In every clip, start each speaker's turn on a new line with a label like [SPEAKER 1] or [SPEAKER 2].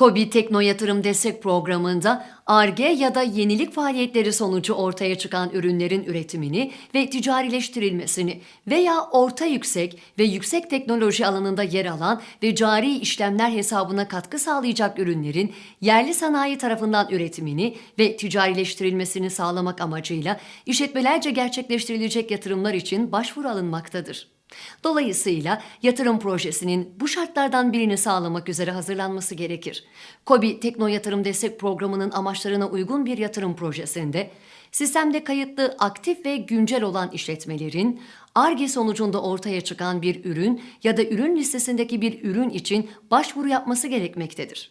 [SPEAKER 1] KOBİ Tekno Yatırım Destek Programı'nda ARGE ya da yenilik faaliyetleri sonucu ortaya çıkan ürünlerin üretimini ve ticarileştirilmesini veya orta yüksek ve yüksek teknoloji alanında yer alan ve cari işlemler hesabına katkı sağlayacak ürünlerin yerli sanayi tarafından üretimini ve ticarileştirilmesini sağlamak amacıyla işletmelerce gerçekleştirilecek yatırımlar için başvuru alınmaktadır. Dolayısıyla yatırım projesinin bu şartlardan birini sağlamak üzere hazırlanması gerekir. KOBİ Tekno Yatırım Destek Programı'nın amaçlarına uygun bir yatırım projesinde sistemde kayıtlı aktif ve güncel olan işletmelerin ARGE sonucunda ortaya çıkan bir ürün ya da ürün listesindeki bir ürün için başvuru yapması gerekmektedir.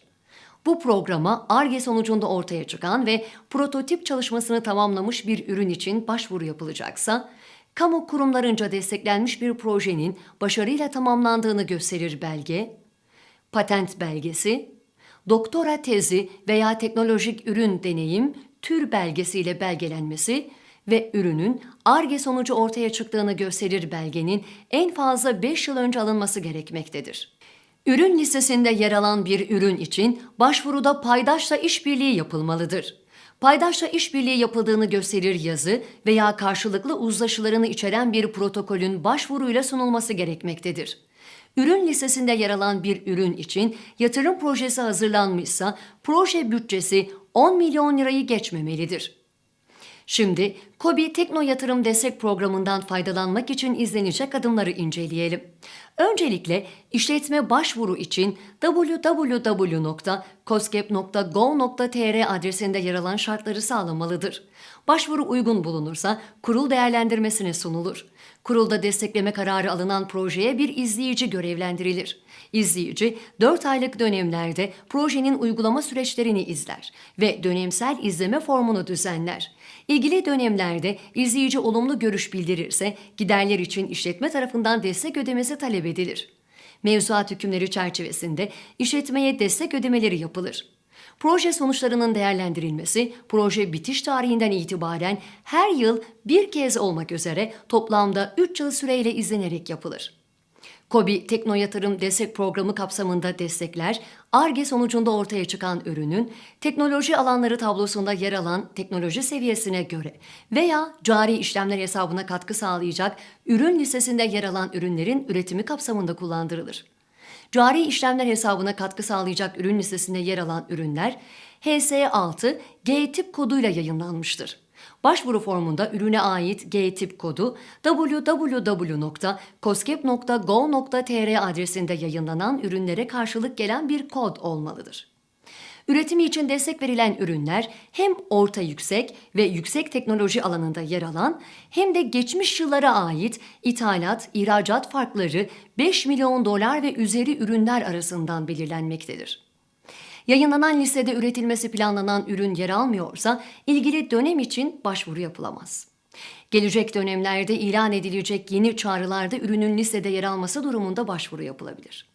[SPEAKER 1] Bu programa ARGE sonucunda ortaya çıkan ve prototip çalışmasını tamamlamış bir ürün için başvuru yapılacaksa, kamu kurumlarınca desteklenmiş bir projenin başarıyla tamamlandığını gösterir belge, patent belgesi, doktora tezi veya teknolojik ürün deneyim tür belgesiyle belgelenmesi ve ürünün ARGE sonucu ortaya çıktığını gösterir belgenin en fazla 5 yıl önce alınması gerekmektedir. Ürün listesinde yer alan bir ürün için başvuruda paydaşla işbirliği yapılmalıdır. Paydaşla işbirliği yapıldığını gösterir yazı veya karşılıklı uzlaşılarını içeren bir protokolün başvuruyla sunulması gerekmektedir. Ürün listesinde yer alan bir ürün için yatırım projesi hazırlanmışsa proje bütçesi 10 milyon lirayı geçmemelidir. Şimdi KOBİ Tekno Yatırım Destek Programı'ndan faydalanmak için izlenecek adımları inceleyelim. Öncelikle işletme başvuru için www.coskep.gov.tr adresinde yer alan şartları sağlamalıdır. Başvuru uygun bulunursa kurul değerlendirmesine sunulur. Kurulda destekleme kararı alınan projeye bir izleyici görevlendirilir. İzleyici 4 aylık dönemlerde projenin uygulama süreçlerini izler ve dönemsel izleme formunu düzenler. İlgili dönemlerde izleyici olumlu görüş bildirirse giderler için işletme tarafından destek ödemesi talep edilir. Mevzuat hükümleri çerçevesinde işletmeye destek ödemeleri yapılır. Proje sonuçlarının değerlendirilmesi, proje bitiş tarihinden itibaren her yıl bir kez olmak üzere toplamda 3 yıl süreyle izlenerek yapılır. KOBİ Tekno Yatırım Destek Programı kapsamında destekler, ARGE sonucunda ortaya çıkan ürünün teknoloji alanları tablosunda yer alan teknoloji seviyesine göre veya cari işlemler hesabına katkı sağlayacak ürün listesinde yer alan ürünlerin üretimi kapsamında kullandırılır. Cari işlemler hesabına katkı sağlayacak ürün listesinde yer alan ürünler HS6 G-tip koduyla yayınlanmıştır. Başvuru formunda ürüne ait G-tip kodu www.coskep.gov.tr adresinde yayınlanan ürünlere karşılık gelen bir kod olmalıdır. Üretimi için destek verilen ürünler hem orta yüksek ve yüksek teknoloji alanında yer alan hem de geçmiş yıllara ait ithalat, ihracat farkları 5 milyon dolar ve üzeri ürünler arasından belirlenmektedir. Yayınlanan listede üretilmesi planlanan ürün yer almıyorsa ilgili dönem için başvuru yapılamaz. Gelecek dönemlerde ilan edilecek yeni çağrılarda ürünün listede yer alması durumunda başvuru yapılabilir.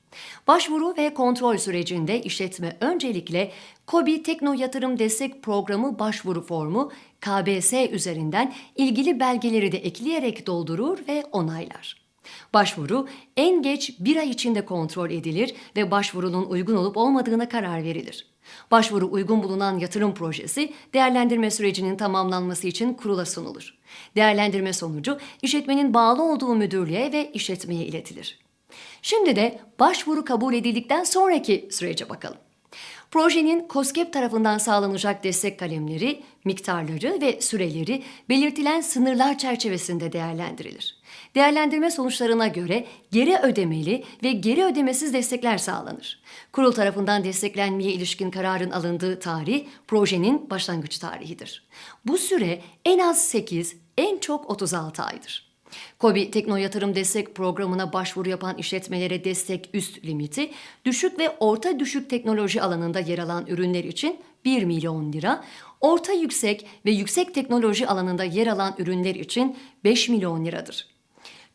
[SPEAKER 1] Başvuru ve kontrol sürecinde işletme öncelikle KOBİ Tekno Yatırım Destek Programı başvuru formu KBS üzerinden ilgili belgeleri de ekleyerek doldurur ve onaylar. Başvuru en geç bir ay içinde kontrol edilir ve başvurunun uygun olup olmadığına karar verilir. Başvuru uygun bulunan yatırım projesi değerlendirme sürecinin tamamlanması için kurula sunulur. Değerlendirme sonucu işletmenin bağlı olduğu müdürlüğe ve işletmeye iletilir. Şimdi de başvuru kabul edildikten sonraki sürece bakalım. Projenin COSGAP tarafından sağlanacak destek kalemleri, miktarları ve süreleri belirtilen sınırlar çerçevesinde değerlendirilir. Değerlendirme sonuçlarına göre geri ödemeli ve geri ödemesiz destekler sağlanır. Kurul tarafından desteklenmeye ilişkin kararın alındığı tarih projenin başlangıç tarihidir. Bu süre en az 8, en çok 36 aydır. KOBİ Tekno Yatırım Destek Programı'na başvuru yapan işletmelere destek üst limiti, düşük ve orta düşük teknoloji alanında yer alan ürünler için 1 milyon lira, orta yüksek ve yüksek teknoloji alanında yer alan ürünler için 5 milyon liradır.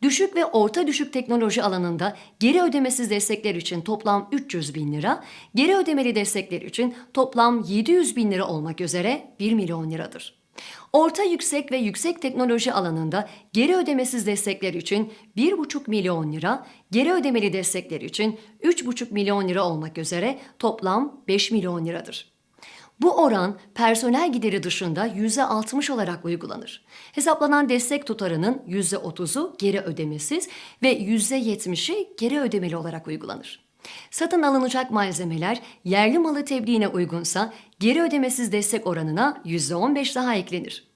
[SPEAKER 1] Düşük ve orta düşük teknoloji alanında geri ödemesiz destekler için toplam 300 bin lira, geri ödemeli destekler için toplam 700 bin lira olmak üzere 1 milyon liradır. Orta yüksek ve yüksek teknoloji alanında geri ödemesiz destekler için 1,5 milyon lira, geri ödemeli destekler için 3,5 milyon lira olmak üzere toplam 5 milyon liradır. Bu oran personel gideri dışında %60 olarak uygulanır. Hesaplanan destek tutarının %30'u geri ödemesiz ve %70'i geri ödemeli olarak uygulanır. Satın alınacak malzemeler yerli malı tebliğine uygunsa geri ödemesiz destek oranına %15 daha eklenir.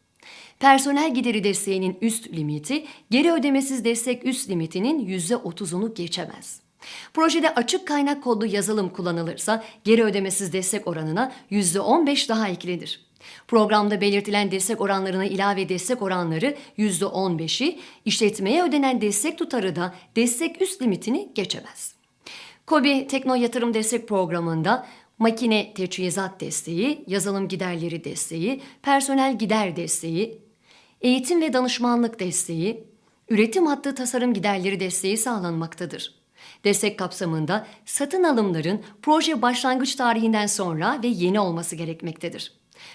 [SPEAKER 1] Personel gideri desteğinin üst limiti geri ödemesiz destek üst limitinin %30'unu geçemez. Projede açık kaynak kodlu yazılım kullanılırsa geri ödemesiz destek oranına %15 daha eklenir. Programda belirtilen destek oranlarına ilave destek oranları %15'i, işletmeye ödenen destek tutarı da destek üst limitini geçemez. KOBİ Tekno Yatırım Destek Programı'nda makine teçhizat desteği, yazılım giderleri desteği, personel gider desteği, eğitim ve danışmanlık desteği, üretim hattı tasarım giderleri desteği sağlanmaktadır. Destek kapsamında satın alımların proje başlangıç tarihinden sonra ve yeni olması gerekmektedir.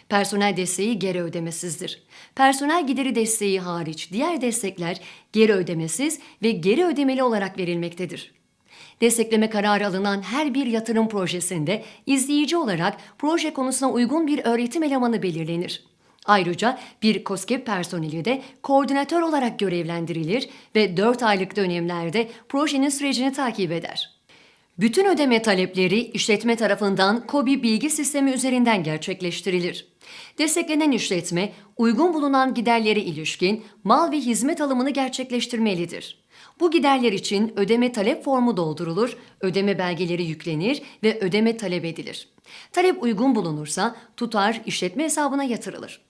[SPEAKER 1] Personel desteği geri ödemesizdir. Personel gideri desteği hariç diğer destekler geri ödemesiz ve geri ödemeli olarak verilmektedir. Destekleme kararı alınan her bir yatırım projesinde izleyici olarak proje konusuna uygun bir öğretim elemanı belirlenir. Ayrıca bir KOSGEB personeli de koordinatör olarak görevlendirilir ve 4 aylık dönemlerde projenin sürecini takip eder. Bütün ödeme talepleri işletme tarafından KOBİ bilgi sistemi üzerinden gerçekleştirilir. Desteklenen işletme, uygun bulunan giderlere ilişkin mal ve hizmet alımını gerçekleştirmelidir. Bu giderler için ödeme talep formu doldurulur, ödeme belgeleri yüklenir ve ödeme talep edilir. Talep uygun bulunursa tutar işletme hesabına yatırılır.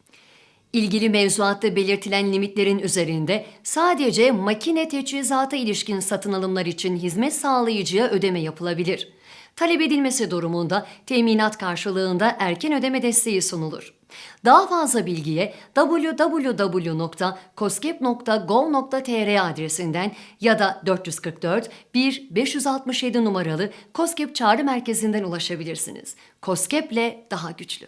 [SPEAKER 1] İlgili mevzuatta belirtilen limitlerin üzerinde sadece makine teçhizata ilişkin satın alımlar için hizmet sağlayıcıya ödeme yapılabilir. Talep edilmesi durumunda teminat karşılığında erken ödeme desteği sunulur. Daha fazla bilgiye www.koskep.gov.tr adresinden ya da 444 1 567 numaralı Koskep Çağrı Merkezi'nden ulaşabilirsiniz. Koskep'le daha güçlü.